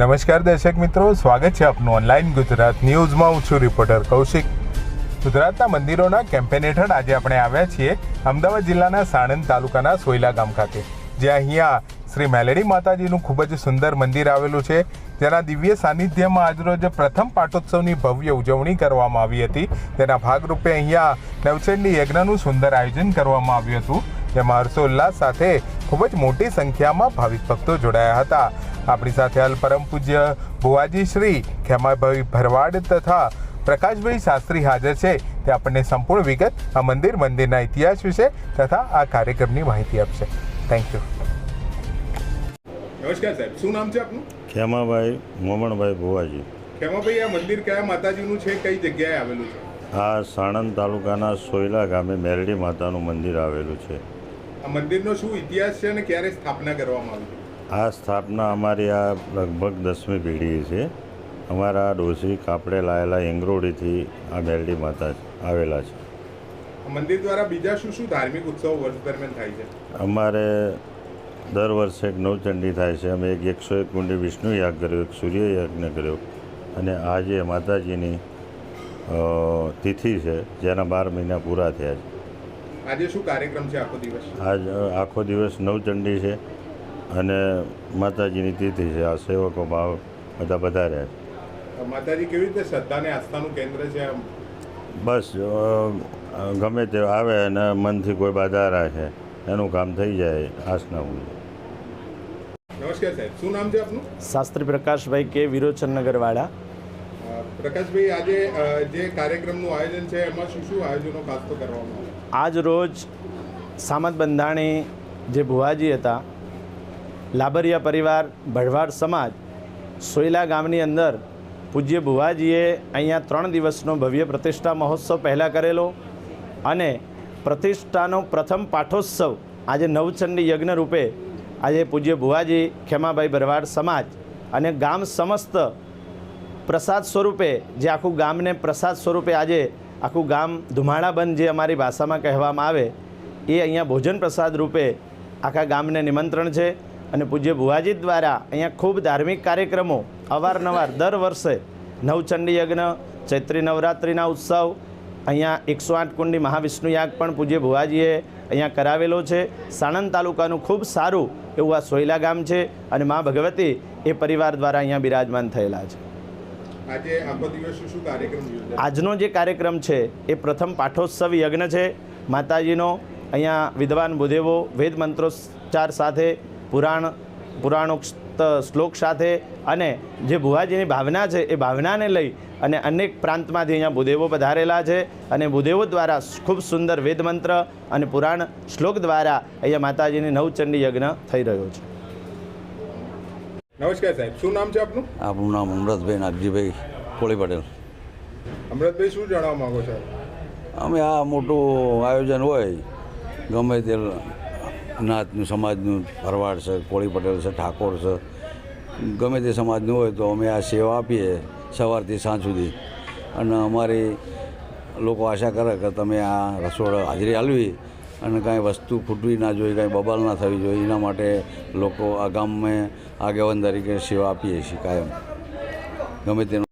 નમસ્કાર દર્શક મિત્રો, સ્વાગત છે આપનું ઓનલાઈન ગુજરાત ન્યૂઝમાં. હું છું રિપોર્ટર કૌશિક. ગુજરાતના મંદિરોના કેમ્પેન હેઠળ આજે આપણે આવ્યા છીએ અમદાવાદ જિલ્લાના સાણંદ તાલુકાના સોયલા ગામ ખાતે, જ્યાં અહીંયા શ્રી મેલેડી માતાજીનું ખૂબ જ સુંદર મંદિર આવેલું છે, જેના દિવ્ય સાનિધ્યમાં આજરોજ પ્રથમ પાટોત્સવની ભવ્ય ઉજવણી કરવામાં આવી હતી. તેના ભાગરૂપે અહીંયા નવચંડી યજ્ઞનું સુંદર આયોજન કરવામાં આવ્યું હતું, જેમાં હર્ષોલ્લાસ સાથે ખૂબ જ મોટી સંખ્યામાં ભાવિક ભક્તો જોડાયા હતા. આપણી સાથે હાલ પરમ પૂજ્ય ભુવાજી શ્રી ખેમાભાઈ ભરવાડ તથા પ્રકાશભાઈ શાસ્ત્રી હાજર છે. તે આપણને સંપૂર્ણ વિગત આ મંદિર મંદિરના ઇતિહાસ વિશે તથા આ કાર્યક્રમની માહિતી આપશે. થેન્ક યુ નમસ્કાર સાહેબ શું નામ છે આપનું? ખેમાભાઈ મોમણભાઈ ભુવાજી. ખેમાભાઈ આ મંદિર કયા માતાજીનું છે? કઈ જગ્યાએ આવેલું છે? આ સાણંદ તાલુકાના સોયલા ગામે મેરડી માતાનું મંદિર આવેલું છે. આ મંદિરનો શું ઇતિહાસ છે અને ક્યારે સ્થાપના કરવામાં આવી? આ સ્થાપના અમારી આ લગભગ દસમી પેઢી છે. અમારા ડોસી કાપડે લાયેલા એંગરોડીથી આ મેરડી માતા આવેલા છે. મંદિર દ્વારા બીજા શું શું ધાર્મિક ઉત્સવો વર્ષ દરમિયાન થાય છે? અમારે દર વર્ષે એક નવચંડી થાય છે. અમે એક એકસો એક કુંડી વિષ્ણુ યાગ કર્યો એક સૂર્ય યજ્ઞ કર્યો અને આજે માતાજીની તિથિ છે જેના બાર મહિના પૂરા થયા છે. આજે શું કાર્યક્રમ છે આખો દિવસ? આજ આખો દિવસ નવચંડી છે. અને માતાજીની તિથિ છે. આ સેવકો ભાવ બધા વધારે છે. માતાજી કેવી રીતે શ્રદ્ધાને આસ્થાનું કેન્દ્ર છે આમ બસ ગમે તે આવે અને મનથી કોઈ બાધા રાખે એનું કામ થઈ જાય આસના હું નમસ્કાર સાહેબ શું નામ છે આપનું? શાસ્ત્રી પ્રકાશભાઈ કે વિરોચનનગરવાળા અ, પ્રકાશભાઈ આજે જે કાર્યક્રમનું આયોજન છે એમાં શું શું આયોજનો ખાસ તો કરવામાં આજ રોજ સામત બંધાણી જે ભુવાજી હતા લાબરિયા પરિવાર ભરવાડ સમાજ, સોયલા ગામની અંદર પૂજ્ય ભુવાજીએ અહીંયા ત્રણ દિવસનો ભવ્ય પ્રતિષ્ઠા મહોત્સવ પહેલાં કરેલો અને પ્રતિષ્ઠાનો પ્રથમ પાઠોત્સવ આજે નવચંડી યજ્ઞ રૂપે આજે પૂજ્ય ભુવાજી, ખેમાભાઈ ભરવાડ સમાજ અને ગામ સમસ્ત પ્રસાદ સ્વરૂપે જે આખું ગામને પ્રસાદ સ્વરૂપે આજે આખું ગામ ધુમાડાબંધ જે અમારી ભાષામાં કહેવામાં આવે, એ અહીંયા ભોજન પ્રસાદ રૂપે આખા ગામને નિમંત્રણ છે. અને પૂજ્ય ભુવાજી દ્વારા અહીંયા ખૂબ ધાર્મિક કાર્યક્રમો અવારનવાર દર વર્ષે નવચંડી યજ્ઞ ચૈત્રી નવરાત્રિના ઉત્સવ અહીંયા એકસો આઠ કુંડી મહાવિષ્ણુ યાગ પણ પૂજ્ય ભુવાજીએ અહીંયા કરાવેલો છે. સાણંદ તાલુકાનું ખૂબ સારું એવું આ સોયલા ગામ છે અને મા ભગવતી એ પરિવાર દ્વારા અહીંયા બિરાજમાન થયેલા છે. આજનો જે કાર્યક્રમ છે એ પ્રથમ પાઠોત્સવ યજ્ઞ છે. માતાજીનો અહીંયા વિદ્વાન ભૂદેવો વેદ મંત્રોચ્ચાર સાથે પુરાણ પુરાણોક્ત શ્લોક સાથે અને જે ભુવાજીની ભાવના છે એ ભાવનાને લઈ અને અનેક પ્રાંતમાંથી અહીંયા ભૂદેવો પધારેલા છે અને ભૂદેવો દ્વારા ખૂબ સુંદર વેદમંત્ર અને પુરાણ શ્લોક દ્વારા અહીંયા માતાજીની નવચંડી યજ્ઞ થઈ રહ્યો છે. નમસ્કાર સાહેબ શું નામ છે આપનું? આપનું નામ અમૃતભાઈ નાગજીભાઈ કોળી પટેલ. અમૃતભાઈ શું જણાવવા માગો છો? અમે આ મોટું આયોજન હોય ગમે તે નાતનું સમાજનું ભરવાડ છે, કોળી પટેલ છે, ઠાકોર છે. ગમે તે સમાજનું હોય તો અમે આ સેવા આપીએ સવારથી સાંજ સુધી. અને અમારી લોકો આશા કરે કે તમે આ રસોડ હાજરી હાલવી અને કાંઈ વસ્તુ ખૂટવી ના જોઈએ, કાંઈ બબાલ ના થવી જોઈએ. એના માટે લોકો આ ગામમાં આગેવાન તરીકે સેવા આપીએ છીએ કાયમ. ગમે તેનું